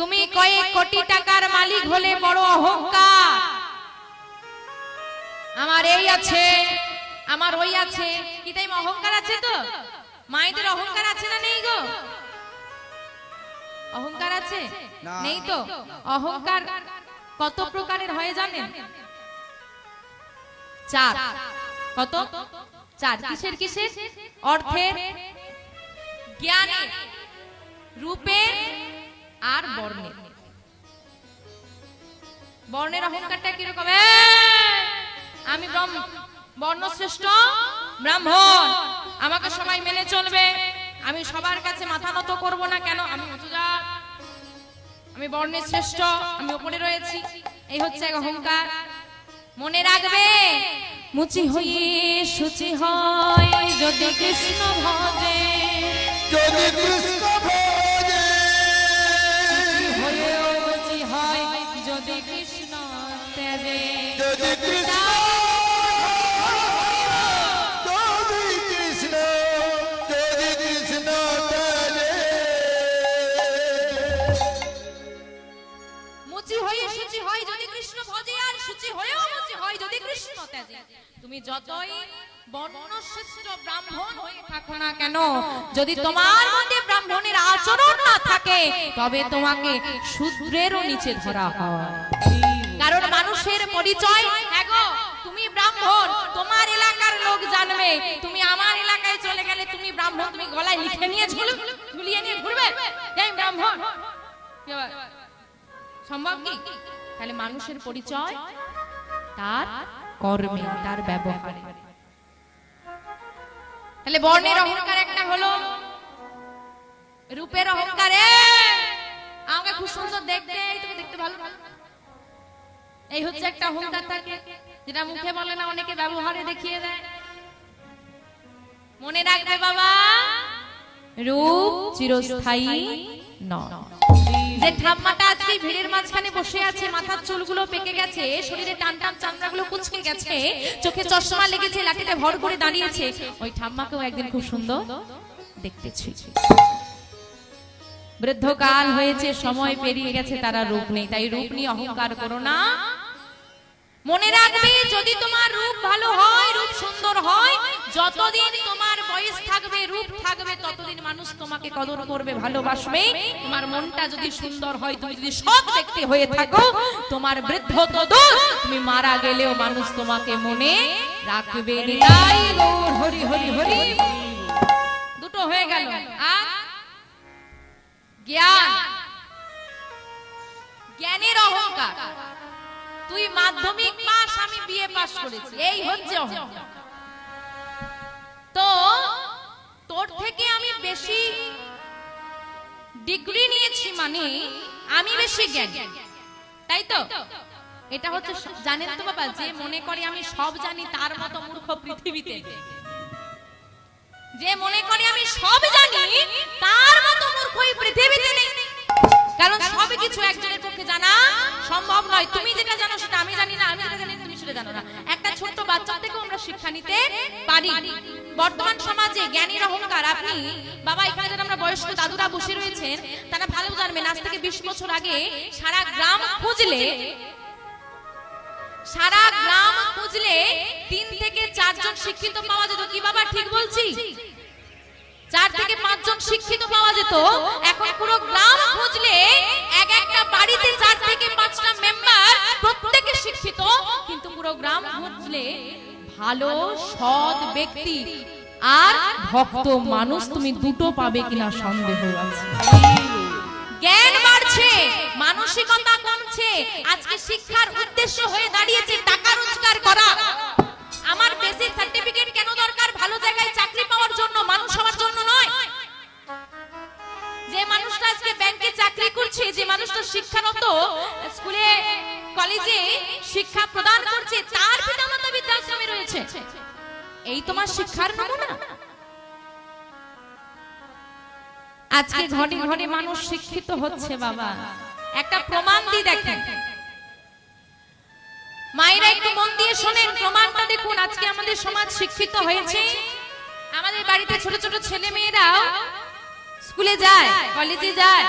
তুমি কয়েক কোটি টাকার মালিক হলে বড় অহংকার। আমার এই আছে আমার ওই আছে। কি তাই অহংকার আছে তো? মায়েদের অহংকার আছে না নেই গো? অহংকার আছে? নেই তো? অহংকার কত প্রকারের হয় জানেন? চার। কত? চার। কিসের কিসের? অর্থের জ্ঞানের রূপের আর বর্ণের বর্ণের অহংকারটা কীরকম? আমি বর্ণশ্রেষ্ঠ ব্রাহ্মণ। আমাকে সবাই মেনে চলবে। আমি সবার কাছে মাথা নত করব না কেন? আমি আমি বর্ণের শ্রেষ্ঠ, আমি উপরে রয়েছি। এই হচ্ছে এক অহংকার। মনে রাখবে, মুচি হয়ে সুচি হয় যদি কৃষ্ণ ভজে। যদি কৃষ্ণ তুমি যতই বর্ণশ্রেষ্ঠ ব্রাহ্মণ হয়ে থাকো না কেন যদি তোমার মধ্যে ব্রাহ্মণের আচরণ না থাকে তবে তোমাকে শূদ্রেরও নিচে ধরা হয়। মানুষের পরিচয়। হ্যাঁ তুমি ব্রাহ্মণ, তোমার এলাকার লোক জানবে। তুমি আমার এলাকায় চলে গেলে তুমি ব্রাহ্মণ, তুমি গলায় লিখে নিয়ে ঝুলু, ঝুলিয়ে নিয়ে ঘুরবে। আমি ব্রাহ্মণ। সম্ভব কি? তাহলে মানুষের পরিচয় তার কর্মে, তার ব্যবহারে। তাহলে বর্ণের অহংকার একটা হলো, রূপের অহংকারে। আমাকে খুব সুন্দর দেখতে তুমি দেখতে ভালো ভালো। এই হচ্ছে একটা অহংকার থাকে, যেটা মুখে বলে না, অনেকে ব্যবহারে দেখিয়ে দেয়। মনে রাখবে বাবা, রূপ চিরস্থায়ী যে ঠাম্মাটা আজকে ভিড়ের মাঝখানে বসে আছে, মাথার চুলগুলো পেকে গেছে, শরীরে কুচকে গেছে, চোখে চশমা লেগেছে, লাঠিতে ভর করে দাঁড়িয়েছে, ওই ঠাম্মাকেও একদিন খুব সুন্দর দেখতেছি বৃদ্ধকাল হয়েছে, সময় পেরিয়ে গেছে, তারা রূপ নেই, তাই রূপ নিয়ে অহংকার করো না। মনে রাখবে যদি তোমার রূপ ভালো হয় রূপ সুন্দর হয় যতদিন তোমার বয়স থাকবে রূপ থাকবে ততদিন মানুষ তোমাকে কদর করবে ভালোবাসবে। তোমার মনটা যদি সুন্দর হয় তুমি যদি সৎ ব্যক্তি হয়ে থাকো তোমার বৃদ্ধ তো দূর তুমি মারা গেলেও মানুষ তোমাকে মনে রাখবে হরি হরি হরি দুটো হয়ে গেল। জ্ঞান। জ্ঞানের অহংকার। তুই মাধ্যমিক পাস, আমি বিএ পাস করেছি। এই হচ্ছে তো তোর থেকে আমি বেশি ডিগ্রি নিয়েছি মানে আমি বেশি জ্ঞান। তাই তো? এটা হচ্ছে জানেন তো বাবা, যে মনে করে আমি সব জানি তার মতো মূর্খ পৃথিবীতে। যে মনে করে আমি সব জানি নয় তুমি যেটা জানো সেটা আমি জানি না, আমি যেটা জানি তুমি সেটা জানো না। একটা ছোট্ট বাচ্চা থেকেও আমরা শিক্ষা নিতে পারি। বর্তমান সমাজে জ্ঞানীর অহংকার, আপনি বাবা, এখানে যারা আমরা বয়স্ক দাদুরা বসে রয়েছেন, তারা ভালো জানবেন, আজ থেকে বিশ বছর আগে সারা গ্রাম খুঁজলে, সারা গ্রাম খুঁজলে তিন থেকে চারজন শিক্ষিত পাওয়া যেত। কি বাবা, ঠিক বলছি? চার থেকে পাঁচজন শিক্ষিত পাওয়া যেত। এখন পুরো গ্রাম খুঁজলে একটা বাড়িতে চার থেকে পাঁচটা মেম্বার প্রত্যেকে শিক্ষিত, কিন্তু পুরো গ্রাম খুঁজলে ভালো, সৎ ব্যক্তি আর ভক্ত মানুষ তুমি দুটো পাবে কিনা সন্দেহ আছে। জ্ঞান বাড়ছে, মানসিকতা কমছে, আজকে শিক্ষার উদ্দেশ্য হয়ে দাঁড়িয়েছে টাকা রোজগার করা। আমার বেসিক সার্টিফিকেট করছে যে মানুষটা শিক্ষারত স্কুলে, কলেজে শিক্ষা প্রদান করছে, তার পিতামাতা বৃদ্ধাশ্রমে রয়েছে। এই তোমার শিক্ষার নমুনা? আজকে ঘরে ঘরে মানুষ শিক্ষিত হচ্ছে, বাবা। একটা প্রমাণ দিয়ে দেখেন। মায়েরা একটু মন দিয়ে শোনেন, প্রমাণটা দেখুন। আজকে আমাদের সমাজ শিক্ষিত হয়েছে। আমাদের বাড়িতে ছোট ছোট ছেলে মেয়েরাও স্কুলে যায়, কলেজে যায়।